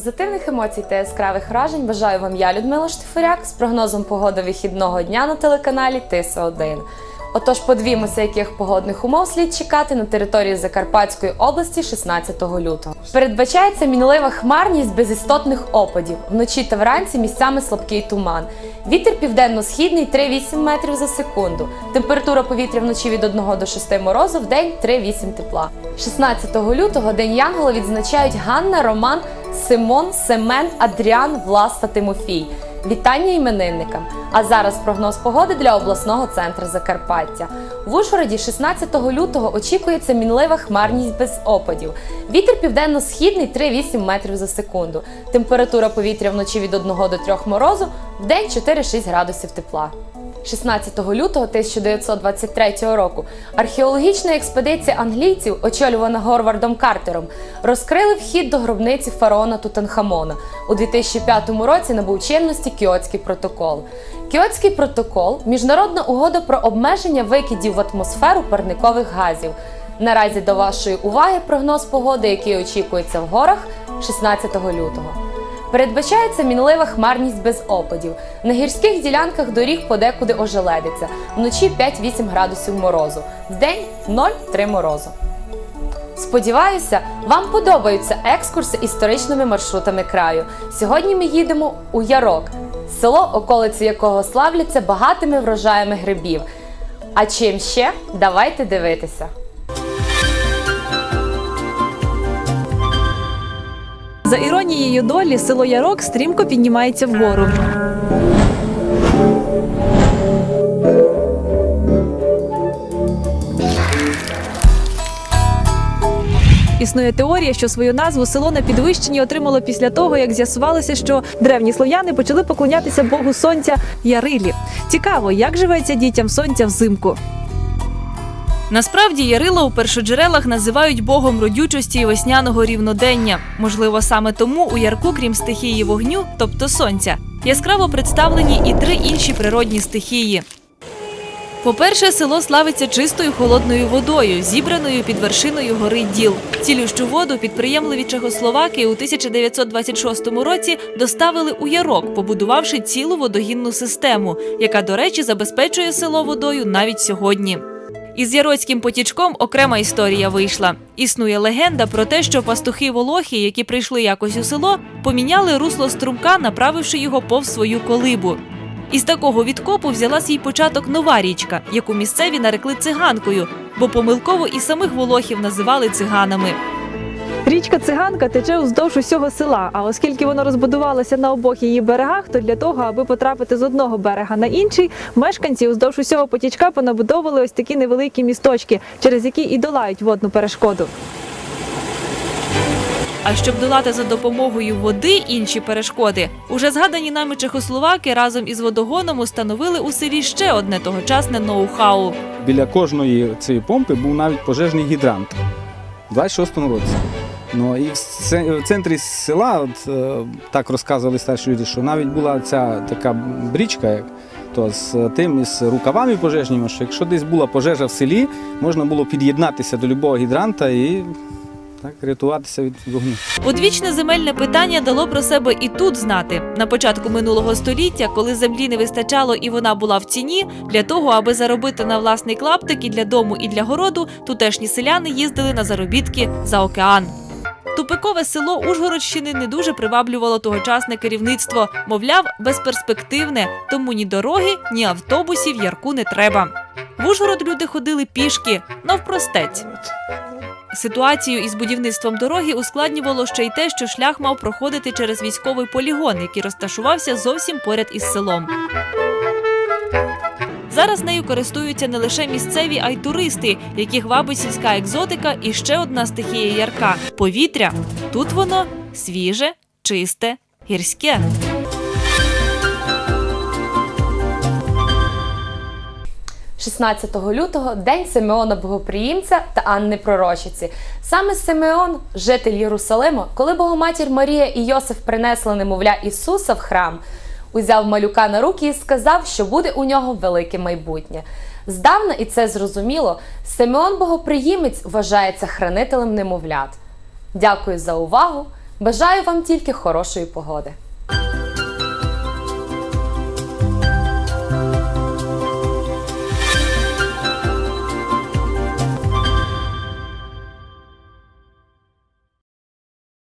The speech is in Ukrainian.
Позитивних емоцій та яскравих вражень бажаю вам я, Людмила Штифоряк, з прогнозом погоди вихідного дня на телеканалі Тиса 1 Отож, подивімося, яких погодних умов слід чекати на території Закарпатської області 16 лютого. Передбачається мінлива хмарність без істотних опадів. Вночі та вранці місцями слабкий туман. Вітер південно-східний 3-8 метрів за секунду. Температура повітря вночі від 1 до 6 морозу, в день 3-8 тепла. 16 лютого День Янгола відзначають Ганна, Роман, Симон, Семен, Адріан, Влас та Тимофій. Вітання іменинникам! А зараз прогноз погоди для обласного центру Закарпаття. В Ужгороді 16 лютого очікується мінлива хмарність без опадів. Вітер південно-східний 3-8 метрів за секунду. Температура повітря вночі від 1 до 3 морозу, в день 4-6 градусів тепла. 16 лютого 1923 року археологічна експедиція англійців, очолювана Горвардом Картером, розкрили вхід до гробниці фараона Тутанхамона. У 2005 році набув чинності Кіотський протокол. Кіотський протокол міжнародна угода про обмеження викидів в атмосферу парникових газів. Наразі до вашої уваги прогноз погоди, який очікується в горах 16 лютого. Передбачається мінлива хмарність без опадів. На гірських ділянках доріг подекуди ожеледиться. Вночі 5-8 градусів морозу, вдень 0-3 морозу. Сподіваюся, вам подобаються екскурси історичними маршрутами краю. Сьогодні ми їдемо у Ярок, село, околиці якого славляться багатими врожаями грибів. А чим ще? Давайте дивитися. За іронією долі, село Ярок стрімко піднімається вгору. Існує теорія, що свою назву село на підвищенні отримало після того, як з'ясувалося, що древні слов'яни почали поклонятися Богу сонця Ярилі. Цікаво, як живеться дітям сонця взимку. Насправді Ярила у першоджерелах називають богом родючості і весняного рівнодення. Можливо, саме тому у ярку, крім стихії вогню, тобто сонця, яскраво представлені і три інші природні стихії. По-перше, село славиться чистою холодною водою, зібраною під вершиною гори Діл. Цілющу воду підприємливі Чехословаки у 1926 році доставили у Ярок, побудувавши цілу водогінну систему, яка, до речі, забезпечує село водою навіть сьогодні. Із Яроцьким потічком окрема історія вийшла. Існує легенда про те, що пастухи волохи, які прийшли якось у село, поміняли русло струмка, направивши його повз свою колибу. Із такого відкопу взяла свій початок нова річка, яку місцеві нарекли циганкою, бо помилково і самих волохів називали циганами. Річка Циганка тече уздовж усього села. А оскільки воно розбудувалося на обох її берегах, то для того, аби потрапити з одного берега на інший, мешканці уздовж усього потічка понабудовували ось такі невеликі місточки, через які і долають водну перешкоду. А щоб долати за допомогою води інші перешкоди, уже згадані нами чехословаки разом із водогоном установили у селі ще одне тогочасне ноу-хау. Біля кожної цієї помпи був навіть пожежний гідрант у 26-му році. Ну і в центрі села, от, е, так розказували старші люди, що навіть була ця така брічка, як то з тим із рукавами пожежніми, що якщо десь була пожежа в селі, можна було під'єднатися до любого гідранта і так рятуватися від вогню. Одвічне земельне питання дало про себе і тут знати. На початку минулого століття, коли землі не вистачало і вона була в ціні, для того, аби заробити на власний клаптик і для дому, і для городу, тутешні селяни їздили на заробітки за океан. Тупикове село Ужгородщини не дуже приваблювало тогочасне керівництво. Мовляв, безперспективне, тому ні дороги, ні автобусів ярку не треба. В Ужгород люди ходили пішки, навпростець. Ситуацію із будівництвом дороги ускладнювало ще й те, що шлях мав проходити через військовий полігон, який розташувався зовсім поряд із селом. Зараз нею користуються не лише місцеві, а й туристи, яких вабить сільська екзотика і ще одна стихія ярка повітря. Тут воно свіже, чисте, гірське. 16 лютого день Симеона Богоприємця та Анни Пророчиці. Саме Симеон, житель Єрусалиму, коли Богоматір Марія і Йосиф принесли немовля Ісуса в храм, узяв малюка на руки і сказав, що буде у нього велике майбутнє. Здавна, і це зрозуміло, Симеон Богоприємець вважається хранителем немовлят. Дякую за увагу! Бажаю вам тільки хорошої погоди.